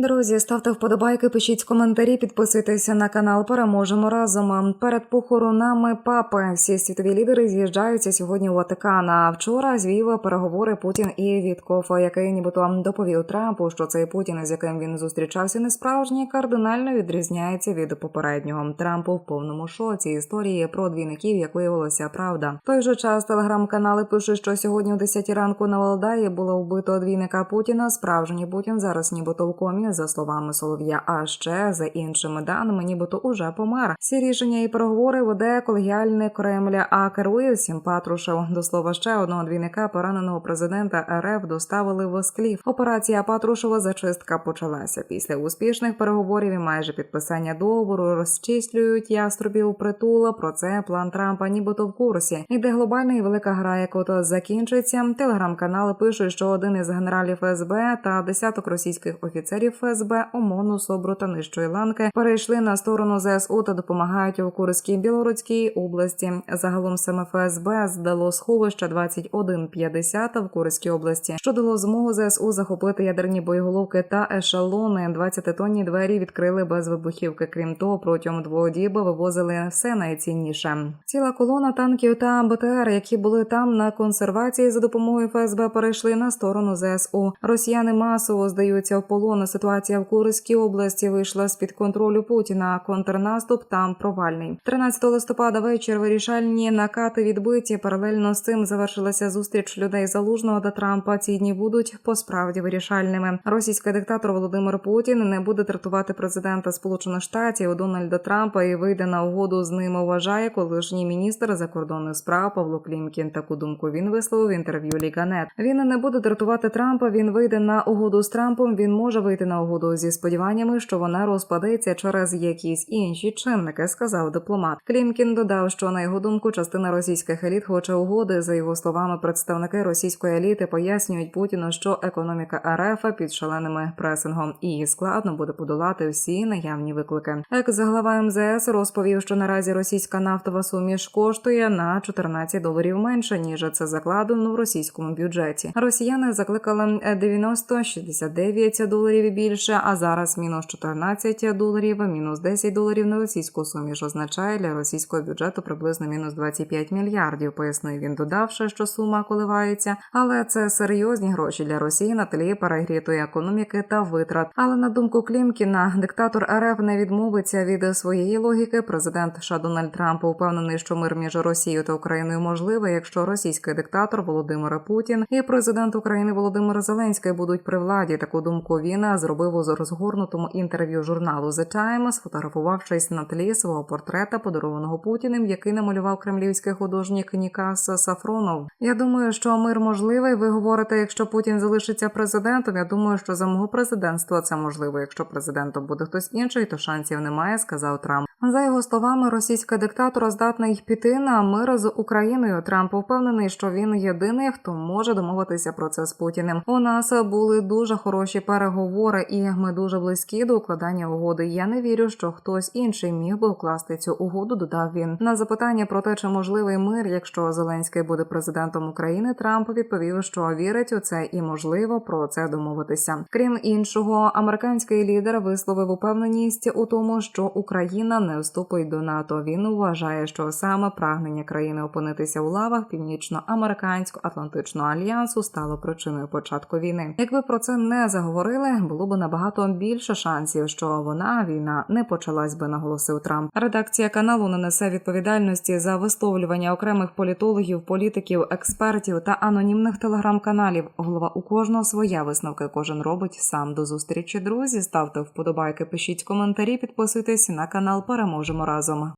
Друзі, ставте вподобайки, пишіть коментарі, підписуйтеся на канал. Переможемо разом. Перед похоронами папи всі світові лідери з'їжджаються сьогодні у Ватикан. А вчора звів переговори Путін і Вітков, який нібито доповів Трампу, що цей Путін, з яким він зустрічався, не справжній, кардинально відрізняється від попереднього. Трампу в повному шоці історії про двійників, як виявилося, правда. В той же час телеграм-канали пишуть, що сьогодні о 10 ранку на Валдаї було вбито двійника Путіна. Справжній Путін зараз нібито в комі, за словами Солов'я. А ще за іншими даними, нібито уже помер. Всі рішення і переговори веде колегіальний Кремля, а керує всім Патрушев. До слова ще одного двійника пораненого президента РФ доставили в Склів. Операція Патрушева зачистка почалася після успішних переговорів і майже підписання договору. Розчислюють яструбів притула. Про це план Трампа, нібито в курсі. Іде глобальна і велика гра, як ото закінчиться. Телеграм-канали пишуть, що один із генералів ФСБ та десяток російських офіцерів ФСБ ОМОНу, СОБРу та нижчої ланки перейшли на сторону ЗСУ та допомагають у Курській Білоруській області. Загалом саме ФСБ здало сховище 2150 в Курській області, що дало змогу ЗСУ захопити ядерні боєголовки та ешелони. 20-тонні двері відкрили без вибухівки. Крім того, протягом двох діб вивозили все найцінніше. Ціла колона танків та БТР, які були там на консервації за допомогою ФСБ, перейшли на сторону ЗСУ. Росіяни масово здаються в полон. Ситуація в Курській області вийшла з під контролю Путіна. Контрнаступ там провальний. 13 листопада вечір вирішальні накати відбиті. Паралельно з цим завершилася зустріч людей залужного та Трампа. Ці дні будуть посправді вирішальними. Російський диктатор Володимир Путін не буде тратувати президента Сполучених Штатів Дональда Трампа і вийде на угоду з ним. Вважає колишній міністр закордонних справ Павло Клімкін. Таку думку він висловив в інтерв'ю Ліганет. Він не буде дратувати Трампа. Він вийде на угоду з Трампом. Він може вийти на угоду зі сподіваннями, що вона розпадеться через якісь інші чинники, сказав дипломат. Клімкін додав, що на його думку частина російських еліт хоче угоди. За його словами, представники російської еліти пояснюють Путіну, що економіка РФ під шаленими пресингом і складно буде подолати всі наявні виклики. Екс-глава МЗС розповів, що наразі російська нафтова суміш коштує на 14 доларів менше ніж це закладено в російському бюджеті. Росіяни закликали 90-69 доларів і більше. А зараз мінус 14 доларів, мінус 10 доларів на російську суміш означає для російського бюджету приблизно мінус 25 мільярдів. Пояснив він, додавши, що сума коливається, але це серйозні гроші для Росії на тлі перегрітої економіки та витрат. Але на думку Клімкіна, диктатор РФ не відмовиться від своєї логіки. Президент США Дональд Трамп упевнений, що мир між Росією та Україною можливий, якщо російський диктатор Володимир Путін і президент України Володимир Зеленський будуть при владі. Таку думку він зробив у розгорнутому інтерв'ю журналу The Times, сфотографувавшись на тлі свого портрета, подарованого Путіним, який намалював кремлівський художник Нікас Сафронов. Я думаю, що мир можливий. Ви говорите, якщо Путін залишиться президентом. Я думаю, що за мого президентства це можливо. Якщо президентом буде хтось інший, то шансів немає, сказав Трамп. За його словами, російський диктатор здатний піти на мир з Україною. Трамп впевнений, що він єдиний, хто може домовитися про це з Путіним. У нас були дуже хороші переговори, і ми дуже близькі до укладання угоди. Я не вірю, що хтось інший міг би укласти цю угоду. Додав він на запитання про те, чи можливий мир, якщо Зеленський буде президентом України. Трамп відповів, що вірить у це і можливо про це домовитися. Крім іншого, американський лідер висловив упевненість у тому, що Україна не вступить до НАТО. Він вважає, що саме прагнення країни опинитися у лавах північно-американсько-атлантичного альянсу стало причиною початку війни. Якби про це не заговорили, було б набагато більше шансів, що вона війна не почалась би, наголосив Трамп. Редакція каналу не несе відповідальності за висловлювання окремих політологів, політиків, експертів та анонімних телеграм-каналів. Голова у кожного своя висновки. Кожен робить сам до зустрічі. Друзі, ставте вподобайки, пишіть коментарі, підписуйтесь на канал переможемо разом.